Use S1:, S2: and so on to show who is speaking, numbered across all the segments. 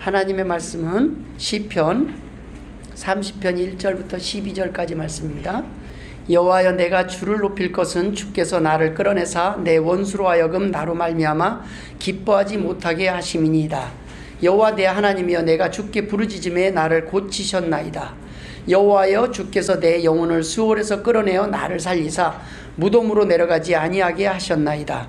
S1: 하나님의 말씀은 시편 30편 1절부터 12절까지 말씀입니다. 여호와여 내가 주를 높일 것은 주께서 나를 끌어내사 내 원수로 하여금 나로 말미암아 기뻐하지 못하게 하심이니이다. 여호와 내 하나님이여 내가 주께 부르짖음에 나를 고치셨나이다. 여호와여 주께서 내 영혼을 수월에서 끌어내어 나를 살리사 무덤으로 내려가지 아니하게 하셨나이다.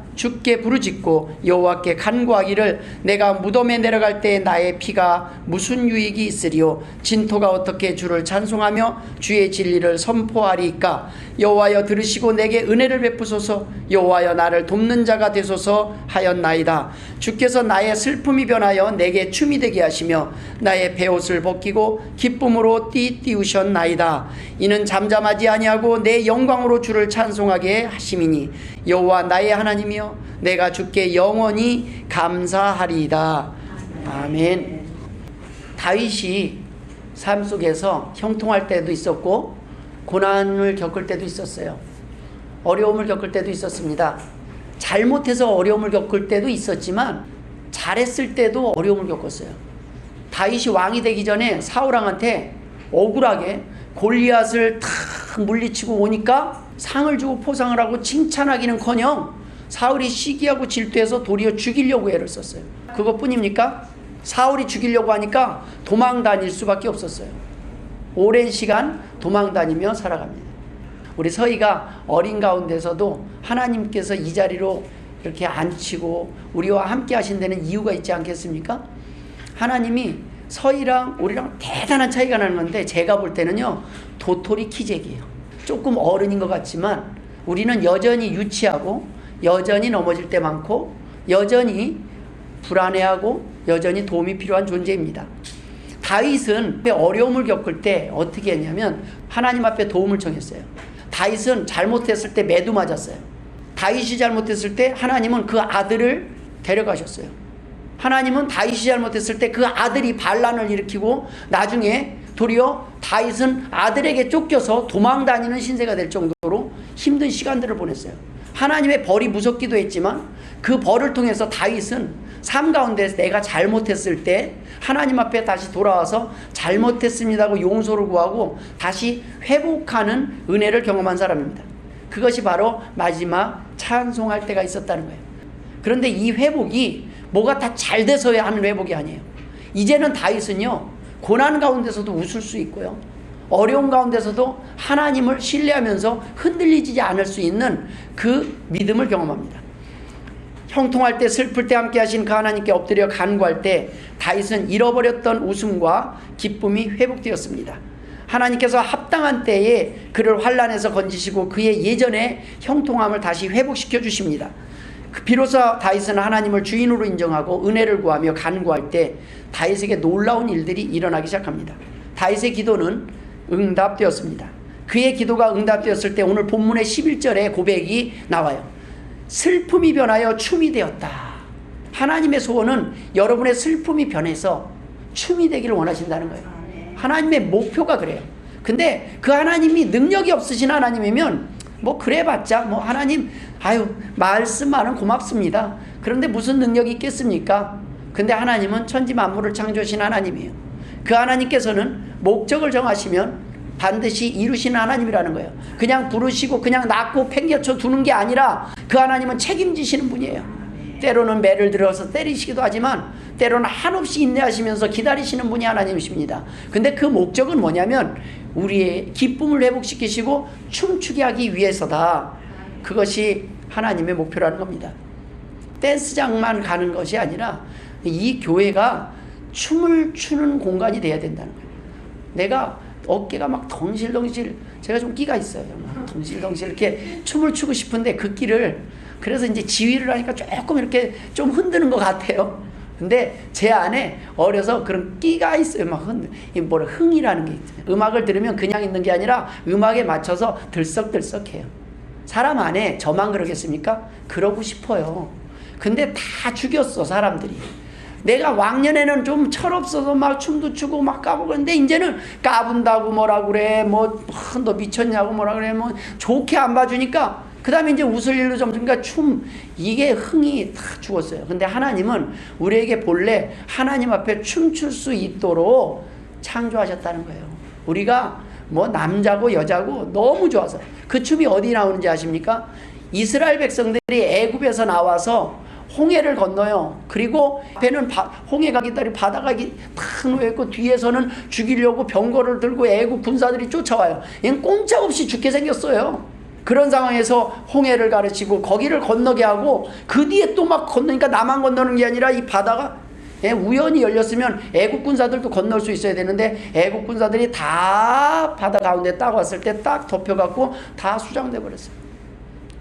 S1: 주께 부르짖고 여호와께 간구하기를 내가 무덤에 내려갈 때 나의 피가 무슨 유익이 있으리요? 진토가 어떻게 주를 찬송하며 주의 진리를 선포하리이까? 여호와여 들으시고 내게 은혜를 베푸소서. 여호와여 나를 돕는 자가 되소서 하였나이다. 주께서 나의 슬픔이 변하여 내게 춤이 되게 하시며 나의 베옷을 벗기고 기쁨으로 띠띠우셨나이다. 이는 잠잠하지 아니하고 내 영광으로 주를 찬송하게 하심이니. 여호와 나의 하나님이여 내가 주께 영원히 감사하리이다. 아멘. 다윗이 삶 속에서 형통할 때도 있었고 고난을 겪을 때도 있었어요. 어려움을 겪을 때도 있었습니다. 잘못해서 어려움을 겪을 때도 있었지만 잘했을 때도 어려움을 겪었어요. 다윗이 왕이 되기 전에 사울왕한테 억울하게 골리앗을 탁 물리치고 오니까 상을 주고 포상을 하고 칭찬하기는커녕 사울이 시기하고 질투해서 도리어 죽이려고 애를 썼어요. 그것뿐입니까? 사울이 죽이려고 하니까 도망 다닐 수밖에 없었어요. 오랜 시간 도망 다니며 살아갑니다. 우리 서희가 어린 가운데서도 하나님께서 이 자리로 이렇게 앉히고 우리와 함께 하신 데는 이유가 있지 않겠습니까? 하나님이 서희랑 우리랑 대단한 차이가 나는 건데 제가 볼 때는요 도토리 키재기예요. 조금 어른인 것 같지만 우리는 여전히 유치하고 여전히 넘어질 때 많고 여전히 불안해하고 여전히 도움이 필요한 존재입니다. 다윗은 어려움을 겪을 때 어떻게 했냐면 하나님 앞에 도움을 청했어요. 다윗은 잘못했을 때 매도 맞았어요. 다윗이 잘못했을 때 하나님은 그 아들을 데려가셨어요. 하나님은 다윗이 잘못했을 때 그 아들이 반란을 일으키고 나중에 도리어 다윗은 아들에게 쫓겨서 도망 다니는 신세가 될 정도로 힘든 시간들을 보냈어요. 하나님의 벌이 무섭기도 했지만 그 벌을 통해서 다윗은 삶 가운데서 내가 잘못했을 때 하나님 앞에 다시 돌아와서 잘못했습니다고 용서를 구하고 다시 회복하는 은혜를 경험한 사람입니다. 그것이 바로 마지막 찬송할 때가 있었다는 거예요. 그런데 이 회복이 뭐가 다 잘 돼서야 하는 회복이 아니에요. 이제는 다윗은요, 고난 가운데서도 웃을 수 있고요. 어려운 가운데서도 하나님을 신뢰하면서 흔들리지 않을 수 있는 그 믿음을 경험합니다. 형통할 때 슬플 때 함께 하신 그 하나님께 엎드려 간구할 때 다윗은 잃어버렸던 웃음과 기쁨이 회복되었습니다. 하나님께서 합당한 때에 그를 환란에서 건지시고 그의 예전의 형통함을 다시 회복시켜 주십니다. 그 비로소 다윗은 하나님을 주인으로 인정하고 은혜를 구하며 간구할 때 다윗에게 놀라운 일들이 일어나기 시작합니다. 다윗의 기도는 응답되었습니다. 그의 기도가 응답되었을 때 오늘 본문의 11절에 고백이 나와요. 슬픔이 변하여 춤이 되었다. 하나님의 소원은 여러분의 슬픔이 변해서 춤이 되기를 원하신다는 거예요. 하나님의 목표가 그래요. 근데 그 하나님이 능력이 없으신 하나님이면 뭐 그래봤자 뭐 하나님 아유 말씀만은 고맙습니다. 그런데 무슨 능력이 있겠습니까? 근데 하나님은 천지 만물을 창조하신 하나님이에요. 그 하나님께서는 목적을 정하시면 반드시 이루시는 하나님이라는 거예요. 그냥 부르시고 그냥 낳고 팽개쳐 두는 게 아니라 그 하나님은 책임지시는 분이에요. 때로는 매를 들어서 때리시기도 하지만 때로는 한없이 인내하시면서 기다리시는 분이 하나님이십니다. 근데 그 목적은 뭐냐면 우리의 기쁨을 회복시키시고 춤추게 하기 위해서다. 그것이 하나님의 목표라는 겁니다. 댄스장만 가는 것이 아니라 이 교회가 춤을 추는 공간이 돼야 된다는 거예요. 내가 어깨가 막 덩실덩실 제가 좀 끼가 있어요. 덩실덩실 이렇게 춤을 추고 싶은데 그 끼를 그래서 이제 지휘를 하니까 조금 이렇게 좀 흔드는 것 같아요. 근데 제 안에 어려서 그런 끼가 있어요. 막 흔, 이 뭐라 흥이라는 게 있어요. 음악을 들으면 그냥 있는 게 아니라 음악에 맞춰서 들썩들썩해요. 사람 안에 저만 그러겠습니까? 그러고 싶어요. 근데 다 죽였어 사람들이. 내가 왕년에는 좀 철없어서 막 춤도 추고 막 까부는데 이제는 까분다고 뭐라 그래. 뭐너 미쳤냐고 뭐라 그래. 뭐 좋게 안 봐주니까. 그 다음에 이제 웃을 일로 점점 그러니까 춤 이게 흥이 다 죽었어요. 근데 하나님은 우리에게 본래 하나님 앞에 춤출 수 있도록 창조하셨다는 거예요. 우리가 뭐 남자고 여자고 너무 좋아서. 그 춤이 어디 나오는지 아십니까? 이스라엘 백성들이 애굽에서 나와서 홍해를 건너요. 그리고 앞에는 바, 홍해가 기다리 바다가 기, 탁 놓여있고 뒤에서는 죽이려고 병거를 들고 애국 군사들이 쫓아와요. 얘는 꼼짝없이 죽게 생겼어요. 그런 상황에서 홍해를 가르치고 거기를 건너게 하고 그 뒤에 또 막 건너니까 나만 건너는 게 아니라 이 바다가 예, 우연히 열렸으면 애국 군사들도 건널 수 있어야 되는데 애국 군사들이 다 바다 가운데 딱 왔을 때 딱 덮여갖고 다 수장돼 버렸어요.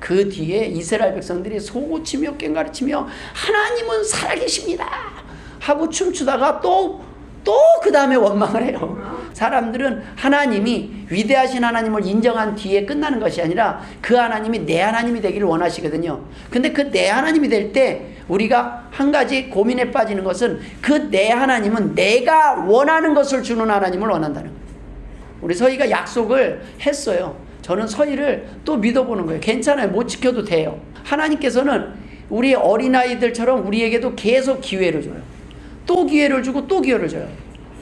S1: 그 뒤에 이스라엘 백성들이 소고치며 꽹가리치며 하나님은 살아계십니다 하고 춤추다가 또 또 그 다음에 원망을 해요. 사람들은 하나님이 위대하신 하나님을 인정한 뒤에 끝나는 것이 아니라 그 하나님이 내 하나님이 되기를 원하시거든요. 근데 그 내 하나님이 될 때 우리가 한 가지 고민에 빠지는 것은 그 내 하나님은 내가 원하는 것을 주는 하나님을 원한다는 거예요. 우리 서희가 약속을 했어요. 저는 서희를 또 믿어보는 거예요. 괜찮아요. 못 지켜도 돼요. 하나님께서는 우리 어린아이들처럼 우리에게도 계속 기회를 줘요. 또 기회를 주고 또 기회를 줘요.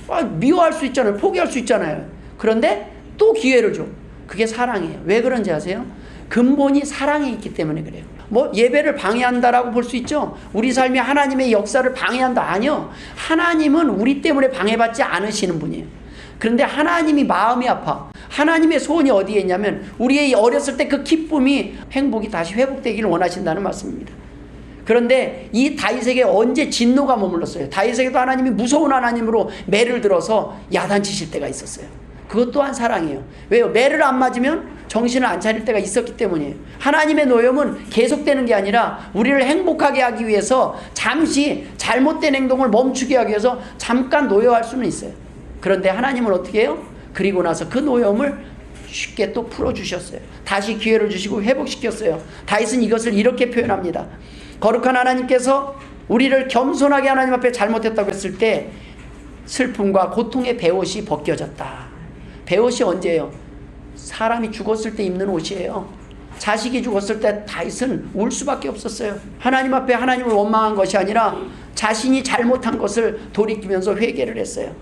S1: 아, 미워할 수 있잖아요. 포기할 수 있잖아요. 그런데 또 기회를 줘. 그게 사랑이에요. 왜 그런지 아세요? 근본이 사랑에 있기 때문에 그래요. 뭐 예배를 방해한다라고 볼 수 있죠. 우리 삶이 하나님의 역사를 방해한다 아니요. 하나님은 우리 때문에 방해받지 않으시는 분이에요. 그런데 하나님이 마음이 아파. 하나님의 소원이 어디에 있냐면 우리의 어렸을 때 그 기쁨이 행복이 다시 회복되기를 원하신다는 말씀입니다. 그런데 이 다윗에게 언제 진노가 머물렀어요. 다윗에게도 하나님이 무서운 하나님으로 매를 들어서 야단치실 때가 있었어요. 그것 또한 사랑이에요. 왜요? 매를 안 맞으면 정신을 안 차릴 때가 있었기 때문이에요. 하나님의 노염은 계속되는 게 아니라 우리를 행복하게 하기 위해서 잠시 잘못된 행동을 멈추게 하기 위해서 잠깐 노여할 수는 있어요. 그런데 하나님은 어떻게 해요? 그리고 나서 그 노염을 쉽게 또 풀어주셨어요. 다시 기회를 주시고 회복시켰어요. 다윗은 이것을 이렇게 표현합니다. 거룩한 하나님께서 우리를 겸손하게 하나님 앞에 잘못했다고 했을 때 슬픔과 고통의 배옷이 벗겨졌다. 배옷이 언제예요? 사람이 죽었을 때 입는 옷이에요. 자식이 죽었을 때 다윗은 울 수밖에 없었어요. 하나님 앞에 하나님을 원망한 것이 아니라 자신이 잘못한 것을 돌이키면서 회개를 했어요.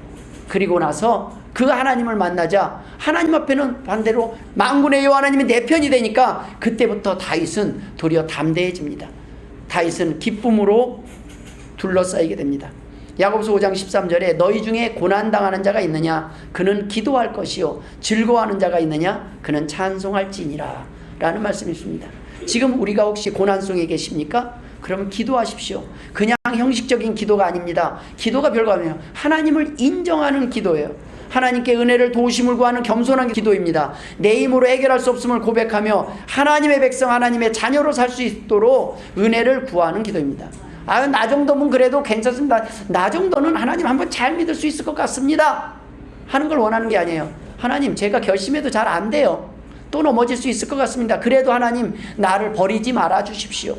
S1: 그리고 나서 그 하나님을 만나자 하나님 앞에는 반대로 만군의 여호와 하나님이 내 편이 되니까 그때부터 다윗은 도리어 담대해집니다. 다윗은 기쁨으로 둘러싸이게 됩니다. 야고보서 5장 13절에 너희 중에 고난 당하는 자가 있느냐 그는 기도할 것이요 즐거워하는 자가 있느냐 그는 찬송할지니라 라는 말씀이 있습니다. 지금 우리가 혹시 고난 속에 계십니까? 그러면 기도하십시오. 그냥 형식적인 기도가 아닙니다. 기도가 별거 아니에요. 하나님을 인정하는 기도예요. 하나님께 은혜를 도우심을 구하는 겸손한 기도입니다. 내 힘으로 해결할 수 없음을 고백하며 하나님의 백성, 하나님의 자녀로 살 수 있도록 은혜를 구하는 기도입니다. 아유, 나 정도면 그래도 괜찮습니다. 나 정도는 하나님 한번 잘 믿을 수 있을 것 같습니다. 하는 걸 원하는 게 아니에요. 하나님, 제가 결심해도 잘 안 돼요. 또 넘어질 수 있을 것 같습니다. 그래도 하나님, 나를 버리지 말아 주십시오.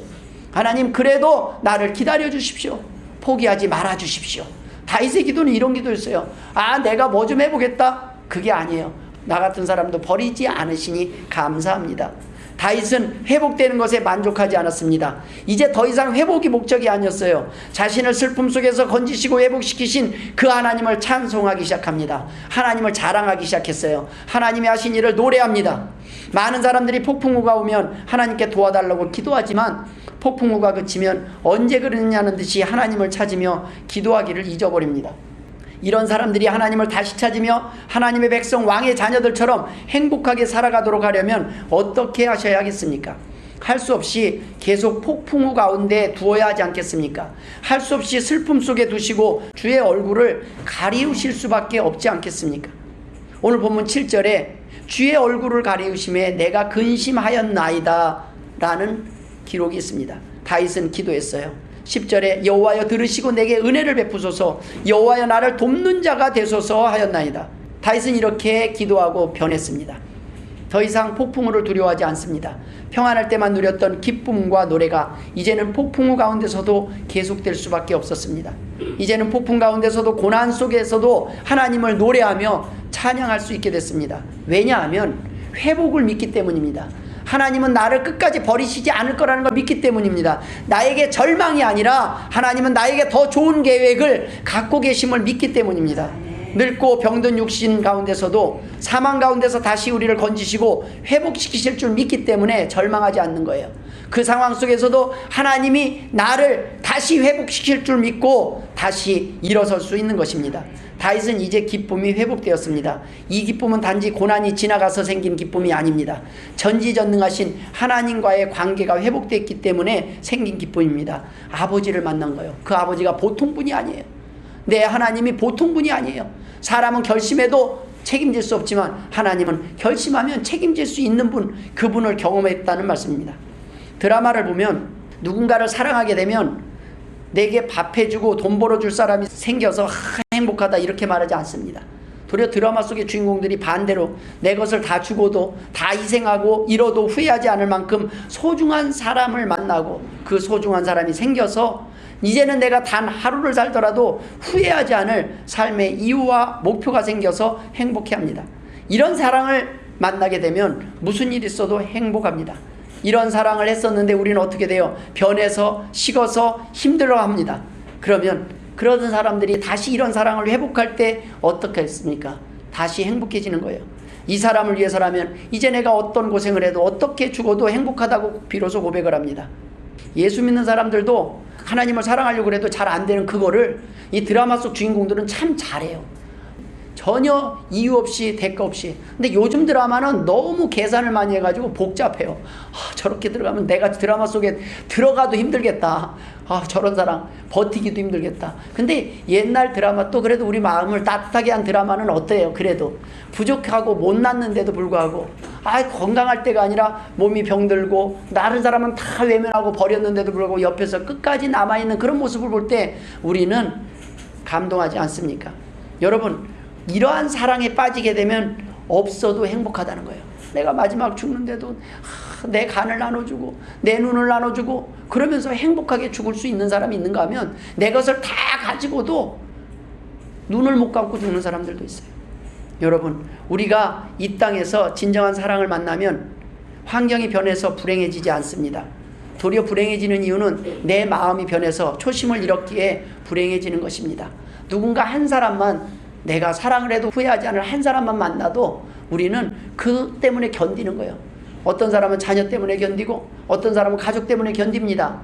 S1: 하나님, 그래도 나를 기다려 주십시오. 포기하지 말아 주십시오. 다윗의 기도는 이런 기도였어요. 아, 내가 뭐 좀 해보겠다? 그게 아니에요. 나 같은 사람도 버리지 않으시니 감사합니다. 다윗은 회복되는 것에 만족하지 않았습니다. 이제 더 이상 회복이 목적이 아니었어요. 자신을 슬픔 속에서 건지시고 회복시키신 그 하나님을 찬송하기 시작합니다. 하나님을 자랑하기 시작했어요. 하나님이 하신 일을 노래합니다. 많은 사람들이 폭풍우가 오면 하나님께 도와달라고 기도하지만 폭풍우가 그치면 언제 그러느냐는 듯이 하나님을 찾으며 기도하기를 잊어버립니다. 이런 사람들이 하나님을 다시 찾으며 하나님의 백성 왕의 자녀들처럼 행복하게 살아가도록 하려면 어떻게 하셔야 하겠습니까? 할 수 없이 계속 폭풍우 가운데 두어야 하지 않겠습니까? 할 수 없이 슬픔 속에 두시고 주의 얼굴을 가리우실 수밖에 없지 않겠습니까? 오늘 본문 7절에 주의 얼굴을 가리우심에 내가 근심하였나이다 라는 기록이 있습니다. 다윗은 기도했어요. 10절에 여호와여 들으시고 내게 은혜를 베푸소서 여호와여 나를 돕는 자가 되소서 하였나이다. 다윗은 이렇게 기도하고 변했습니다. 더 이상 폭풍우를 두려워하지 않습니다. 평안할 때만 누렸던 기쁨과 노래가 이제는 폭풍우 가운데서도 계속될 수밖에 없었습니다. 이제는 폭풍 가운데서도 고난 속에서도 하나님을 노래하며 찬양할 수 있게 됐습니다. 왜냐하면 회복을 믿기 때문입니다. 하나님은 나를 끝까지 버리시지 않을 거라는 걸 믿기 때문입니다. 나에게 절망이 아니라 하나님은 나에게 더 좋은 계획을 갖고 계심을 믿기 때문입니다. 늙고 병든 육신 가운데서도 사망 가운데서 다시 우리를 건지시고 회복시키실 줄 믿기 때문에 절망하지 않는 거예요. 그 상황 속에서도 하나님이 나를 다시 회복시킬 줄 믿고 다시 일어설 수 있는 것입니다. 다윗은 이제 기쁨이 회복되었습니다. 이 기쁨은 단지 고난이 지나가서 생긴 기쁨이 아닙니다. 전지전능하신 하나님과의 관계가 회복됐기 때문에 생긴 기쁨입니다. 아버지를 만난 거예요. 그 아버지가 보통 분이 아니에요. 내 하나님이 보통 분이 아니에요. 사람은 결심해도 책임질 수 없지만 하나님은 결심하면 책임질 수 있는 분, 그분을 경험했다는 말씀입니다. 드라마를 보면 누군가를 사랑하게 되면 내게 밥 해주고 돈 벌어줄 사람이 생겨서 하, 행복하다 이렇게 말하지 않습니다. 도리어 드라마 속의 주인공들이 반대로 내 것을 다 주고도 다 희생하고 잃어도 후회하지 않을 만큼 소중한 사람을 만나고 그 소중한 사람이 생겨서 이제는 내가 단 하루를 살더라도 후회하지 않을 삶의 이유와 목표가 생겨서 행복해 합니다. 이런 사랑을 만나게 되면 무슨 일 있어도 행복합니다. 이런 사랑을 했었는데 우리는 어떻게 돼요? 변해서 식어서 힘들어 합니다. 그러면 그러던 사람들이 다시 이런 사랑을 회복할 때 어떻게 했습니까? 다시 행복해지는 거예요. 이 사람을 위해서라면 이제 내가 어떤 고생을 해도 어떻게 죽어도 행복하다고 비로소 고백을 합니다. 예수 믿는 사람들도 하나님을 사랑하려고 해도 잘 안 되는 그거를 이 드라마 속 주인공들은 참 잘해요. 전혀 이유 없이 대가 없이. 근데 요즘 드라마는 너무 계산을 많이 해가지고 복잡해요. 아, 저렇게 들어가면 내가 드라마 속에 들어가도 힘들겠다. 아, 저런 사람 버티기도 힘들겠다. 근데 옛날 드라마 또 그래도 우리 마음을 따뜻하게 한 드라마는 어때요? 그래도 부족하고 못 낳는데도 불구하고 아 건강할 때가 아니라 몸이 병들고 다른 사람은 다 외면하고 버렸는데도 불구하고 옆에서 끝까지 남아 있는 그런 모습을 볼 때 우리는 감동하지 않습니까? 여러분 이러한 사랑에 빠지게 되면 없어도 행복하다는 거예요. 내가 마지막 죽는데도 하, 내 간을 나눠주고 내 눈을 나눠주고 그러면서 행복하게 죽을 수 있는 사람이 있는가 하면 내 것을 다 가지고도 눈을 못 감고 죽는 사람들도 있어요. 여러분 우리가 이 땅에서 진정한 사랑을 만나면 환경이 변해서 불행해지지 않습니다. 도리어 불행해지는 이유는 내 마음이 변해서 초심을 잃었기에 불행해지는 것입니다. 누군가 한 사람만 내가 사랑을 해도 후회하지 않을 한 사람만 만나도 우리는 그 때문에 견디는 거예요. 어떤 사람은 자녀 때문에 견디고 어떤 사람은 가족 때문에 견딥니다.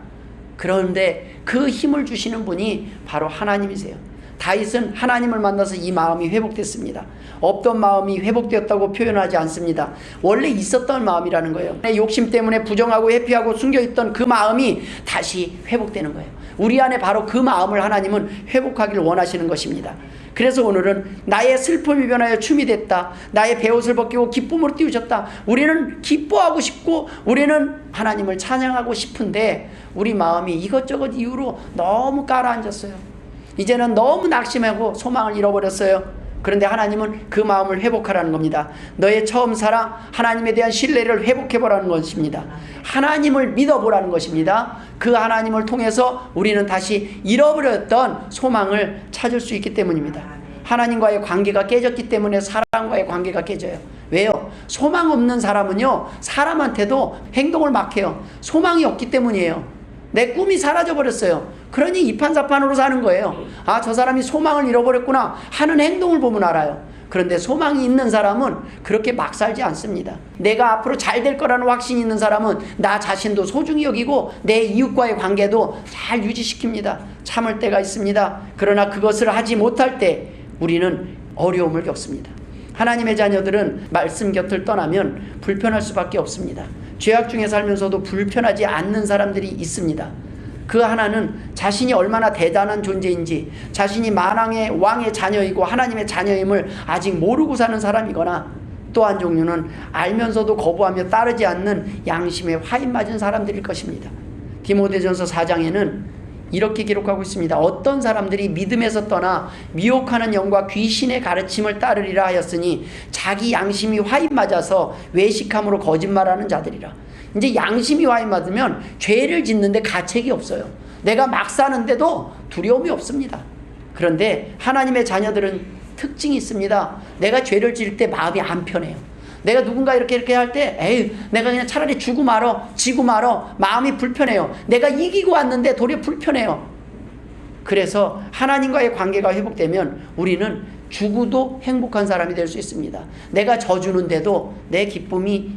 S1: 그런데 그 힘을 주시는 분이 바로 하나님이세요. 다윗은 하나님을 만나서 이 마음이 회복됐습니다. 없던 마음이 회복되었다고 표현하지 않습니다. 원래 있었던 마음이라는 거예요. 내 욕심 때문에 부정하고 회피하고 숨겨있던 그 마음이 다시 회복되는 거예요. 우리 안에 바로 그 마음을 하나님은 회복하기를 원하시는 것입니다. 그래서 오늘은 나의 슬픔이 변하여 춤이 됐다. 나의 배옷을 벗기고 기쁨으로 띄우셨다. 우리는 기뻐하고 싶고 우리는 하나님을 찬양하고 싶은데 우리 마음이 이것저것 이유로 너무 깔아앉았어요. 이제는 너무 낙심하고 소망을 잃어버렸어요. 그런데 하나님은 그 마음을 회복하라는 겁니다. 너의 처음 사랑, 하나님에 대한 신뢰를 회복해보라는 것입니다. 하나님을 믿어보라는 것입니다. 그 하나님을 통해서 우리는 다시 잃어버렸던 소망을 찾을 수 있기 때문입니다. 하나님과의 관계가 깨졌기 때문에 사람과의 관계가 깨져요. 왜요? 소망 없는 사람은요, 사람한테도 행동을 막 해요. 소망이 없기 때문이에요. 내 꿈이 사라져 버렸어요. 그러니 이판사판으로 사는 거예요. 아, 저 사람이 소망을 잃어버렸구나 하는 행동을 보면 알아요. 그런데 소망이 있는 사람은 그렇게 막 살지 않습니다. 내가 앞으로 잘 될 거라는 확신이 있는 사람은 나 자신도 소중히 여기고 내 이웃과의 관계도 잘 유지시킵니다. 참을 때가 있습니다. 그러나 그것을 하지 못할 때 우리는 어려움을 겪습니다. 하나님의 자녀들은 말씀 곁을 떠나면 불편할 수밖에 없습니다. 죄악 중에 살면서도 불편하지 않는 사람들이 있습니다. 그 하나는 자신이 얼마나 대단한 존재인지, 자신이 만왕의 왕의 자녀이고 하나님의 자녀임을 아직 모르고 사는 사람이거나 또 한 종류는 알면서도 거부하며 따르지 않는 양심에 화인 맞은 사람들일 것입니다. 디모데전서 4장에는 이렇게 기록하고 있습니다. 어떤 사람들이 믿음에서 떠나 미혹하는 영과 귀신의 가르침을 따르리라 하였으니 자기 양심이 화인 맞아서 외식함으로 거짓말하는 자들이라. 이제 양심이 화인 맞으면 죄를 짓는데 가책이 없어요. 내가 막 사는데도 두려움이 없습니다. 그런데 하나님의 자녀들은 특징이 있습니다. 내가 죄를 지을 때 마음이 안 편해요. 내가 누군가 이렇게 이렇게 할 때, 에이, 내가 그냥 차라리 주고 말어, 지고 말어, 마음이 불편해요. 내가 이기고 왔는데 도리어 불편해요. 그래서 하나님과의 관계가 회복되면 우리는 죽어도 행복한 사람이 될 수 있습니다. 내가 져주는데도 내 기쁨이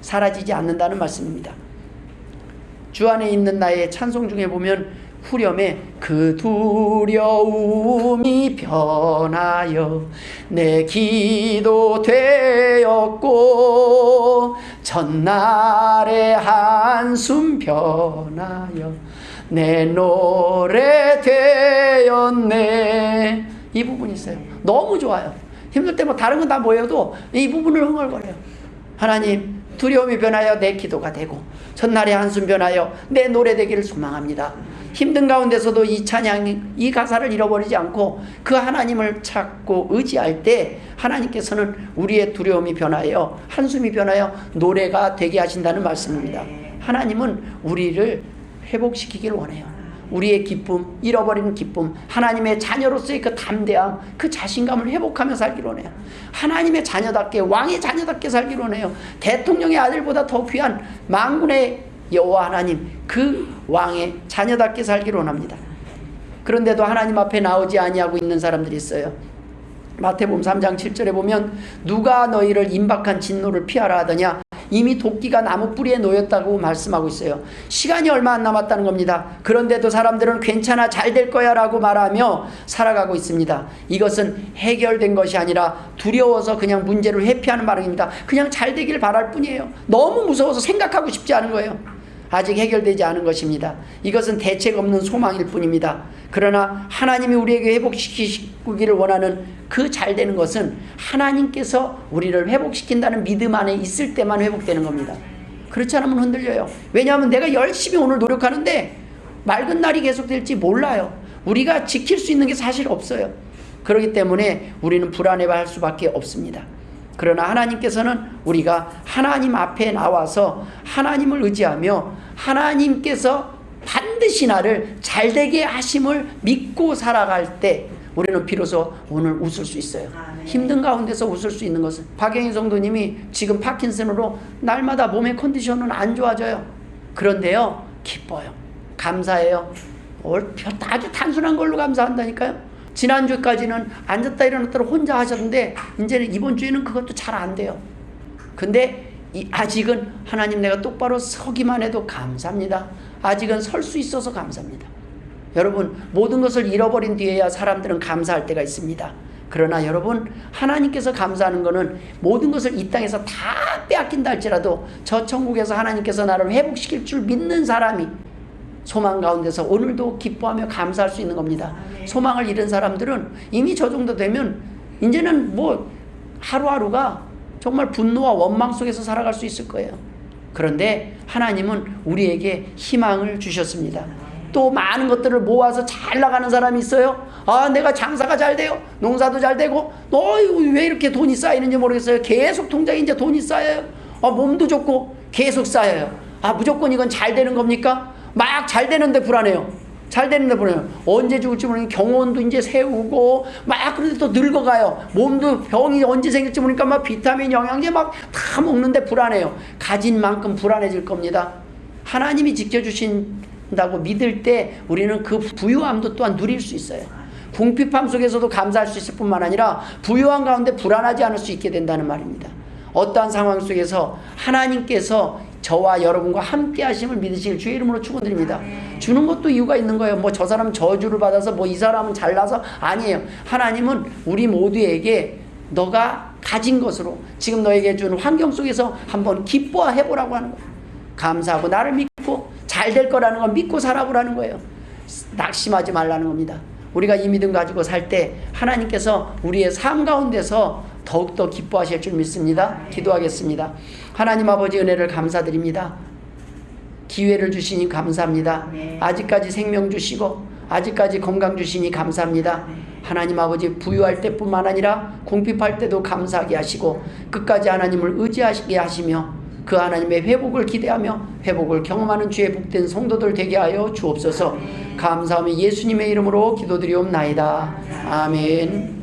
S1: 사라지지 않는다는 말씀입니다. 주 안에 있는 나의 찬송 중에 보면 후렴에 그 두려움이 변하여 내 기도 되었고 전날의 한숨 변하여 내 노래 되었네. 이 부분이 있어요. 너무 좋아요. 힘들 때 뭐 다른 건 다 모여도 이 부분을 흥얼거려요. 하나님 두려움이 변하여 내 기도가 되고 전날의 한숨 변하여 내 노래 되기를 소망합니다. 힘든 가운데서도 이 찬양, 이 가사를 잃어버리지 않고 그 하나님을 찾고 의지할 때 하나님께서는 우리의 두려움이 변하여 한숨이 변하여 노래가 되게 하신다는 말씀입니다. 하나님은 우리를 회복시키길 원해요. 우리의 기쁨, 잃어버리는 기쁨, 하나님의 자녀로서의 그 담대함, 그 자신감을 회복하며 살기를 원해요. 하나님의 자녀답게, 왕의 자녀답게 살기를 원해요. 대통령의 아들보다 더 귀한 망군의 여호와 하나님, 그 왕의 자녀답게 살기를 원합니다. 그런데도 하나님 앞에 나오지 아니하고 있는 사람들이 있어요. 마태복음 3장 7절에 보면 누가 너희를 임박한 진노를 피하라 하더냐 이미 도끼가 나무 뿌리에 놓였다고 말씀하고 있어요. 시간이 얼마 안 남았다는 겁니다. 그런데도 사람들은 괜찮아 잘 될 거야 라고 말하며 살아가고 있습니다. 이것은 해결된 것이 아니라 두려워서 그냥 문제를 회피하는 반응입니다. 그냥 잘 되길 바랄 뿐이에요. 너무 무서워서 생각하고 싶지 않은 거예요. 아직 해결되지 않은 것입니다. 이것은 대책 없는 소망일 뿐입니다. 그러나 하나님이 우리에게 회복시키기를 원하는 그 잘 되는 것은 하나님께서 우리를 회복시킨다는 믿음 안에 있을 때만 회복되는 겁니다. 그렇지 않으면 흔들려요. 왜냐하면 내가 열심히 오늘 노력하는데 맑은 날이 계속될지 몰라요. 우리가 지킬 수 있는 게 사실 없어요. 그렇기 때문에 우리는 불안해할 수밖에 없습니다. 그러나 하나님께서는 우리가 하나님 앞에 나와서 하나님을 의지하며 하나님께서 반드시 나를 잘되게 하심을 믿고 살아갈 때 우리는 비로소 오늘 웃을 수 있어요. 힘든 가운데서 웃을 수 있는 것은 박영희 성도님이 지금 파킨슨으로 날마다 몸의 컨디션은 안 좋아져요. 그런데요 기뻐요. 감사해요. 아주 단순한 걸로 감사한다니까요. 지난주까지는 앉았다 일어났다 혼자 하셨는데 이제는 이번 주에는 그것도 잘 안 돼요. 근데 아직은 하나님 내가 똑바로 서기만 해도 감사합니다. 아직은 설 수 있어서 감사합니다. 여러분 모든 것을 잃어버린 뒤에야 사람들은 감사할 때가 있습니다. 그러나 여러분 하나님께서 감사하는 것은 모든 것을 이 땅에서 다 빼앗긴다 할지라도 저 천국에서 하나님께서 나를 회복시킬 줄 믿는 사람이 소망 가운데서 오늘도 기뻐하며 감사할 수 있는 겁니다. 소망을 잃은 사람들은 이미 저 정도 되면 이제는 뭐 하루하루가 정말 분노와 원망 속에서 살아갈 수 있을 거예요. 그런데 하나님은 우리에게 희망을 주셨습니다. 또 많은 것들을 모아서 잘 나가는 사람이 있어요. 아, 내가 장사가 잘 돼요. 농사도 잘 되고, 너왜 이렇게 돈이 쌓이는지 모르겠어요. 계속 통장에 이제 돈이 쌓여요. 아, 몸도 좋고, 계속 쌓여요. 아, 무조건 이건 잘 되는 겁니까? 막 잘 되는데 불안해요. 잘 되는데 불안해요. 언제 죽을지 모르는 경혼도 이제 세우고, 막 그런데 또 늙어가요. 몸도 병이 언제 생길지 모르니까 막 비타민, 영양제 막 다 먹는데 불안해요. 가진 만큼 불안해질 겁니다. 하나님이 지켜주신다고 믿을 때 우리는 그 부유함도 또한 누릴 수 있어요. 궁핍함 속에서도 감사할 수 있을 뿐만 아니라 부유한 가운데 불안하지 않을 수 있게 된다는 말입니다. 어떠한 상황 속에서 하나님께서 저와 여러분과 함께 하심을 믿으시길 주의 이름으로 축원드립니다. 주는 것도 이유가 있는 거예요. 뭐 저 사람 저주를 받아서 뭐 이 사람은 잘나서 아니에요. 하나님은 우리 모두에게 너가 가진 것으로 지금 너에게 주는 환경 속에서 한번 기뻐해 보라고 하는 거예요. 감사하고 나를 믿고 잘 될 거라는 걸 믿고 살아보라는 거예요. 낙심하지 말라는 겁니다. 우리가 이 믿음 가지고 살 때 하나님께서 우리의 삶 가운데서 더욱더 기뻐하실 줄 믿습니다. 기도하겠습니다. 하나님 아버지 은혜를 감사드립니다. 기회를 주시니 감사합니다. 아직까지 생명 주시고 아직까지 건강 주시니 감사합니다. 하나님 아버지 부유할 때뿐만 아니라 궁핍할 때도 감사하게 하시고 끝까지 하나님을 의지하시게 하시며 그 하나님의 회복을 기대하며 회복을 경험하는 주의 복된 성도들 되게 하여 주옵소서. 감사하며 예수님의 이름으로 기도드리옵나이다. 아멘.